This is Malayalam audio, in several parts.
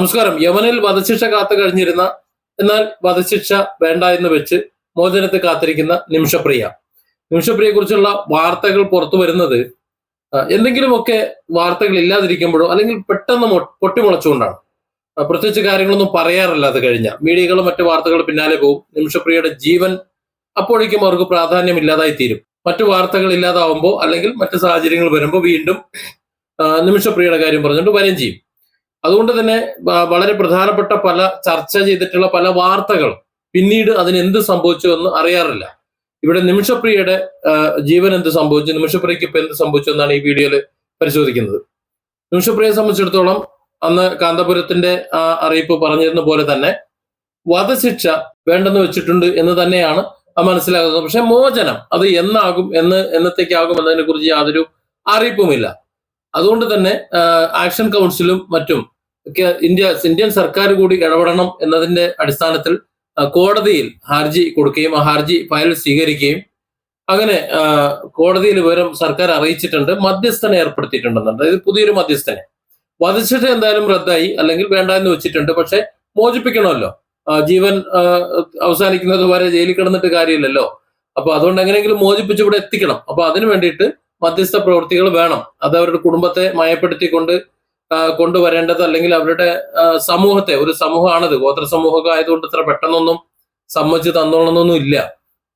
നമസ്കാരം. യമനിൽ വധശിക്ഷ കാത്തു കഴിഞ്ഞിരുന്ന എന്നാൽ വധശിക്ഷ വേണ്ട എന്ന് വെച്ച് മോചനത്തെ കാത്തിരിക്കുന്ന നിമിഷപ്രിയ. നിമിഷപ്രിയെ കുറിച്ചുള്ള വാർത്തകൾ പുറത്തു വരുന്നത് എന്തെങ്കിലുമൊക്കെ വാർത്തകൾ ഇല്ലാതിരിക്കുമ്പോഴോ അല്ലെങ്കിൽ പെട്ടെന്ന് പൊട്ടിമുളച്ചുകൊണ്ടാണ്. പ്രത്യേകിച്ച് കാര്യങ്ങളൊന്നും പറയാറില്ല അത് കഴിഞ്ഞാൽ മീഡിയകളും മറ്റു വാർത്തകൾ പിന്നാലെ പോകും. നിമിഷപ്രിയയുടെ ജീവൻ അപ്പോഴേക്കും അവർക്ക് പ്രാധാന്യം ഇല്ലാതായി തീരും മറ്റു വാർത്തകൾ ഇല്ലാതാവുമ്പോൾ അല്ലെങ്കിൽ മറ്റു സാഹചര്യങ്ങൾ വരുമ്പോൾ വീണ്ടും നിമിഷപ്രിയയുടെ കാര്യം പറഞ്ഞുകൊണ്ട് വരും ചെയ്യും. അതുകൊണ്ട് തന്നെ വളരെ പ്രധാനപ്പെട്ട പല ചർച്ച ചെയ്തിട്ടുള്ള പല വാർത്തകൾ പിന്നീട് അതിന് എന്ത് സംഭവിച്ചു എന്ന് അറിയാറില്ല. ഇവിടെ നിമിഷപ്രിയയുടെ ജീവൻ എന്ത് സംഭവിച്ചു നിമിഷപ്രിയക്ക് ഇപ്പൊ എന്ത് സംഭവിച്ചു എന്നാണ് ഈ വീഡിയോയിൽ പരിശോധിക്കുന്നത്. നിമിഷപ്രിയയെ സംബന്ധിച്ചിടത്തോളം അന്ന് കാന്തപുരത്തിന്റെ ആ അറിയിപ്പ് പറഞ്ഞിരുന്ന പോലെ തന്നെ വധശിക്ഷ വേണ്ടെന്ന് വെച്ചിട്ടുണ്ട് എന്ന് തന്നെയാണ് ആ മനസ്സിലാകുന്നത്. പക്ഷെ മോചനം അത് എന്നാകും എന്ന് എന്നത്തേക്കാകും എന്നതിനെ കുറിച്ച് യാതൊരു അറിയിപ്പുമില്ല. അതുകൊണ്ട് തന്നെ ആക്ഷൻ കൗൺസിലും മറ്റും ഇന്ത്യ ഇന്ത്യൻ സർക്കാർ കൂടി ഇടപെടണം എന്നതിന്റെ അടിസ്ഥാനത്തിൽ കോടതിയിൽ ഹർജി കൊടുക്കുകയും ആ ഹർജി ഫയൽ സ്വീകരിക്കുകയും അങ്ങനെ കോടതിയിൽ വിവരം സർക്കാർ അറിയിച്ചിട്ടുണ്ട് മധ്യസ്ഥനെ ഏർപ്പെടുത്തിയിട്ടുണ്ടെന്നുണ്ട് അതായത് പുതിയൊരു മധ്യസ്ഥനെ. വധശിക്ഷ എന്തായാലും റദ്ദായി അല്ലെങ്കിൽ വേണ്ട എന്ന് വെച്ചിട്ടുണ്ട് പക്ഷെ മോചിപ്പിക്കണമല്ലോ. ജീവൻ അവസാനിക്കുന്നത് വരെ ജയിലിൽ കിടന്നിട്ട് കാര്യമില്ലല്ലോ. അപ്പൊ അതുകൊണ്ട് എങ്ങനെയെങ്കിലും മോചിപ്പിച്ച് ഇവിടെ എത്തിക്കണം. അപ്പൊ അതിനു വേണ്ടിയിട്ട് മധ്യസ്ഥ പ്രവൃത്തികൾ വേണം. അത് അവരുടെ കുടുംബത്തെ മയപ്പെടുത്തിക്കൊണ്ട് കൊണ്ടുവരേണ്ടത് അല്ലെങ്കിൽ അവരുടെ സമൂഹത്തെ ഒരു സമൂഹമാണത്. ഗോത്ര സമൂഹമൊക്കെ ആയതുകൊണ്ട് ഇത്ര പെട്ടെന്നൊന്നും സമ്മതിച്ച് തന്നോളണമെന്നൊന്നും ഇല്ല.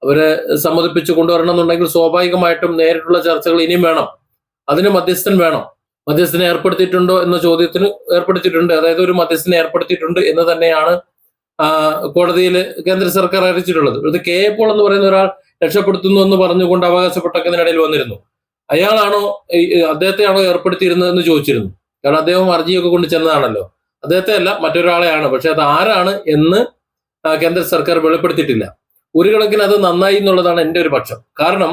അവരെ സമ്മതിപ്പിച്ച് കൊണ്ടുവരണം എന്നുണ്ടെങ്കിൽ സ്വാഭാവികമായിട്ടും നേരിട്ടുള്ള ചർച്ചകൾ ഇനിയും വേണം. അതിന് മധ്യസ്ഥൻ വേണം. മധ്യസ്ഥനെ ഏർപ്പെടുത്തിയിട്ടുണ്ടോ എന്ന ചോദ്യത്തിന് ഏർപ്പെടുത്തിയിട്ടുണ്ട്. അതായത് ഒരു മധ്യസ്ഥനെ ഏർപ്പെടുത്തിയിട്ടുണ്ട് എന്ന് തന്നെയാണ് കോടതിയിൽ കേന്ദ്ര സർക്കാർ അറിയിച്ചിട്ടുള്ളത്. ഇത് കെ പോൾ എന്ന് പറയുന്ന ഒരാൾ രക്ഷപ്പെടുത്തുന്നു എന്ന് പറഞ്ഞുകൊണ്ട് അവകാശപ്പെട്ടൊക്കെ ഇതിനിടയിൽ വന്നിരുന്നു. അയാളാണോ അദ്ദേഹത്തെയാണോ ഏർപ്പെടുത്തിയിരുന്നത് എന്ന് ചോദിച്ചിരുന്നു. കാരണം അദ്ദേഹം ഹർജിയൊക്കെ കൊണ്ട് ചെന്നതാണല്ലോ. അദ്ദേഹത്തെ അല്ല മറ്റൊരാളെയാണ്. പക്ഷെ അത് ആരാണ് എന്ന് കേന്ദ്ര സർക്കാർ വെളിപ്പെടുത്തിയിട്ടില്ല. ഒരു കണക്കിന് അത് നന്നായി എന്നുള്ളതാണ് എന്റെ ഒരു പക്ഷം. കാരണം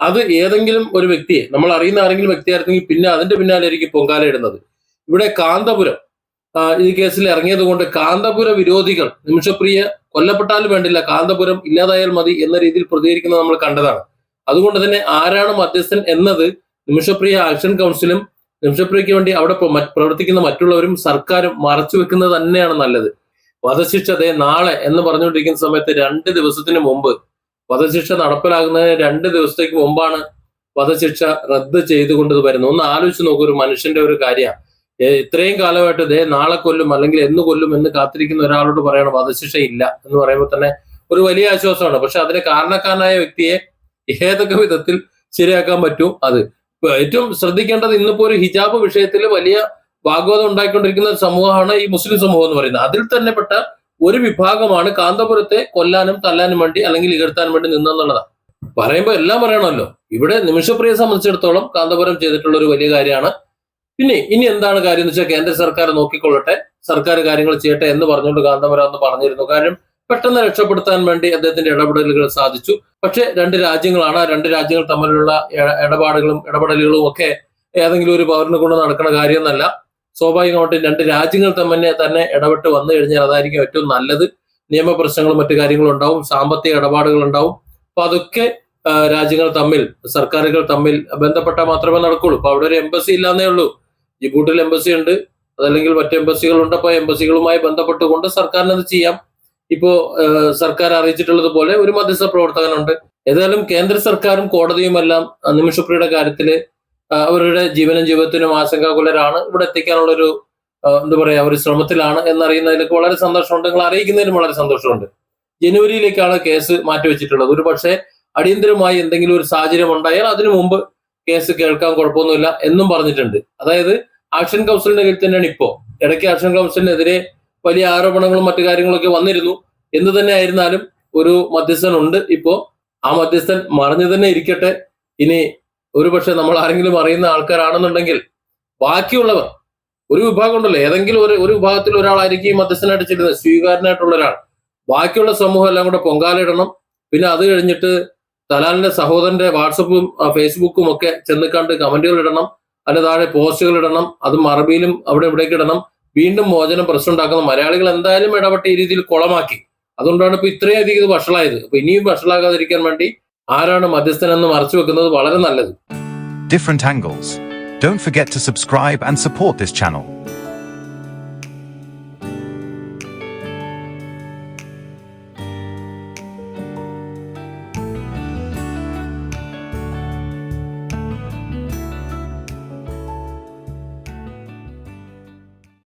അത് ഏതെങ്കിലും ഒരു വ്യക്തിയെ നമ്മൾ അറിയുന്ന ആരെങ്കിലും വ്യക്തിയായിരുന്നെങ്കിൽ പിന്നെ അതിന്റെ പിന്നാലെ ആയിരിക്കും പൊങ്കാല ഇടുന്നത്. ഇവിടെ കാന്തപുരം ഈ കേസിൽ ഇറങ്ങിയത് കൊണ്ട് കാന്തപുര വിരോധികൾ നിമിഷപ്രിയ കൊല്ലപ്പെട്ടാലും വേണ്ടില്ല കാന്തപുരം ഇല്ലാതായാൽ മതി എന്ന രീതിയിൽ പ്രതികരിക്കുന്നത് നമ്മൾ കണ്ടതാണ്. അതുകൊണ്ട് തന്നെ ആരാണ് മധ്യസ്ഥൻ എന്നത് നിമിഷപ്രിയ ആക്ഷൻ കൗൺസിലും നിമിഷപ്രിയയ്ക്ക് വേണ്ടി അവിടെ പ്ര- പ്രവർത്തിക്കുന്ന മറ്റുള്ളവരും സർക്കാരും മറച്ചു വെക്കുന്നത് തന്നെയാണ് നല്ലത്. വധശിക്ഷ ദേ നാളെ എന്ന് പറഞ്ഞുകൊണ്ടിരിക്കുന്ന സമയത്ത് രണ്ട് ദിവസത്തിന് മുമ്പ് വധശിക്ഷ നടപ്പിലാകുന്നതിന് രണ്ട് ദിവസത്തേക്ക് മുമ്പാണ് വധശിക്ഷ റദ്ദ് ചെയ്തുകൊണ്ട് വരുന്നത്. ഒന്ന് ആലോചിച്ച് നോക്കൂ ഒരു മനുഷ്യന്റെ ഒരു കാര്യമാണ് ഇത്രയും കാലമായിട്ട് ദേ നാളെ കൊല്ലും അല്ലെങ്കിൽ എന്ന് കൊല്ലും എന്ന് കാത്തിരിക്കുന്ന ഒരാളോട് പറയണം വധശിക്ഷ ഇല്ല എന്ന് പറയുമ്പോൾ തന്നെ ഒരു വലിയ ആശ്വാസമാണ്. പക്ഷെ അതിന് കാരണക്കാരനായ വ്യക്തിയെ ഏതൊക്കെ വിധത്തിൽ ശരിയാക്കാൻ പറ്റും? അത് ഏറ്റവും ശ്രദ്ധിക്കേണ്ടത് ഇന്നിപ്പോ ഒരു ഹിജാബ് വിഷയത്തിൽ വലിയ വാഗ്വാദം ഉണ്ടായിക്കൊണ്ടിരിക്കുന്ന ഒരു സമൂഹമാണ് ഈ മുസ്ലിം സമൂഹം എന്ന് പറയുന്നത്. അതിൽ തന്നെ പെട്ട ഒരു വിഭാഗമാണ് കാന്തപുരത്തെ കൊല്ലാനും തല്ലാനും വേണ്ടി അല്ലെങ്കിൽ ഇകഴ്ത്താനും വേണ്ടി നിന്നെന്നുള്ളതാണ് പറയുമ്പോൾ എല്ലാം പറയണമല്ലോ ഇവിടെ നിമിഷപ്രിയെ സംബന്ധിച്ചിടത്തോളം കാന്തപുരം ചെയ്തിട്ടുള്ള ഒരു വലിയ കാര്യമാണ്. പിന്നെ ഇനി എന്താണ് കാര്യം എന്ന് വെച്ചാൽ കേന്ദ്ര സർക്കാർ നോക്കിക്കൊള്ളട്ടെ സർക്കാർ കാര്യങ്ങൾ ചെയ്യട്ടെ എന്ന് പറഞ്ഞുകൊണ്ട് കാന്തപുരം എന്ന് പറഞ്ഞിരുന്നു. കാര്യം പെട്ടെന്ന് രക്ഷപ്പെടുത്താൻ വേണ്ടി അദ്ദേഹത്തിന്റെ ഇടപെടലുകൾ സാധിച്ചു. പക്ഷെ രണ്ട് രാജ്യങ്ങളാണ്. രണ്ട് രാജ്യങ്ങൾ തമ്മിലുള്ള ഇടപാടുകളും ഇടപെടലുകളും ഒക്കെ ഏതെങ്കിലും ഒരു പൗരനെ കൊണ്ട് നടക്കുന്ന കാര്യമൊന്നല്ല. സ്വാഭാവികമായിട്ടും രണ്ട് രാജ്യങ്ങൾ തമ്മിൽ തന്നെ ഇടപെട്ട് വന്നു കഴിഞ്ഞാൽ അതായിരിക്കും ഏറ്റവും നല്ലത്. നിയമപ്രശ്നങ്ങളും മറ്റു കാര്യങ്ങളും ഉണ്ടാവും. സാമ്പത്തിക ഇടപാടുകൾ ഉണ്ടാവും. അപ്പൊ അതൊക്കെ രാജ്യങ്ങൾ തമ്മിൽ സർക്കാരുകൾ തമ്മിൽ ബന്ധപ്പെട്ട മാത്രമേ നടക്കുള്ളൂ. അപ്പൊ അവിടെ ഒരു എംബസി ഇല്ലാന്നേ ഉള്ളൂ. ജിബൂട്ടിൽ എംബസി ഉണ്ട്. അതല്ലെങ്കിൽ മറ്റു എംബസികളുണ്ട് അപ്പൊ എംബസികളുമായി ബന്ധപ്പെട്ടുകൊണ്ട് സർക്കാരിനത് ചെയ്യാം. ഇപ്പോ സർക്കാർ അറിയിച്ചിട്ടുള്ളത് പോലെ ഒരു മധ്യസ്ഥ പ്രവർത്തകനുണ്ട്. ഏതായാലും കേന്ദ്ര സർക്കാരും കോടതിയുമെല്ലാം നിമിഷപ്രിയുടെ കാര്യത്തിൽ അവരുടെ ജീവനും ജീവിതത്തിനും ആശങ്കാകുലരാണ്. ഇവിടെ എത്തിക്കാനുള്ള ഒരു എന്താ പറയാ ഒരു ശ്രമത്തിലാണ് എന്നറിയുന്നതിലൊക്കെ വളരെ സന്തോഷമുണ്ട്. നിങ്ങൾ അറിയിക്കുന്നതിനും വളരെ സന്തോഷമുണ്ട്. ജനുവരിയിലേക്കാണ് കേസ് മാറ്റിവെച്ചിട്ടുള്ളത്. ഒരു പക്ഷേ അടിയന്തരമായി എന്തെങ്കിലും ഒരു സാഹചര്യം ഉണ്ടായാൽ അതിനു മുമ്പ് കേസ് കേൾക്കാൻ കുഴപ്പമൊന്നുമില്ല എന്നും പറഞ്ഞിട്ടുണ്ട്. അതായത് ആക്ഷൻ കൗൺസിലിന്റെ കീഴിൽ തന്നെയാണ് ഇപ്പോ ഇടയ്ക്ക് ആക്ഷൻ കൗൺസിലിനെതിരെ വലിയ ആരോപണങ്ങളും മറ്റു കാര്യങ്ങളൊക്കെ വന്നിരുന്നു. എന്ത് തന്നെ ആയിരുന്നാലും ഒരു മധ്യസ്ഥൻ ഉണ്ട് ഇപ്പോ. ആ മധ്യസ്ഥൻ മറിഞ്ഞു തന്നെ ഇരിക്കട്ടെ. ഇനി ഒരുപക്ഷെ നമ്മൾ ആരെങ്കിലും അറിയുന്ന ആൾക്കാരാണെന്നുണ്ടെങ്കിൽ ബാക്കിയുള്ളവർ ഒരു വിഭാഗം ഉണ്ടല്ലോ ഏതെങ്കിലും ഒരു ഒരു വിഭാഗത്തിൽ ഒരാളായിരിക്കും ഈ മധ്യസ്ഥനായിട്ട് ചെല്ലുന്നത് സ്വീകാരനായിട്ടുള്ള ഒരാൾ. ബാക്കിയുള്ള സമൂഹം എല്ലാം കൂടെ പൊങ്കാലിടണം. പിന്നെ അത് കഴിഞ്ഞിട്ട് തലാലിന്റെ സഹോദരന്റെ വാട്സപ്പും ഫേസ്ബുക്കും ഒക്കെ ചെന്ന് കണ്ട് കമന്റുകൾ ഇടണം. അതിന്റെ താഴെ പോസ്റ്റുകൾ ഇടണം. അത് മറബിയിലും അവിടെ ഇവിടേക്ക് ഇടണം. വീണ്ടും മോചനം പ്രശ്നം ഉണ്ടാക്കുന്ന മലയാളികൾ എന്തായാലും ഇടപെട്ട ഈ രീതിയിൽ കുളമാക്കി. അതുകൊണ്ടാണ് ഇപ്പൊ ഇത്രയും അധികം ഇത് വഷളായത് അപ്പൊ ഇനിയും വഷളാകാതിരിക്കാൻ വേണ്ടി ആരാണ് മധ്യസ്ഥനെന്ന് മറച്ചു വെക്കുന്നത് വളരെ നല്ലത് different angles. Don't forget to subscribe and support this channel.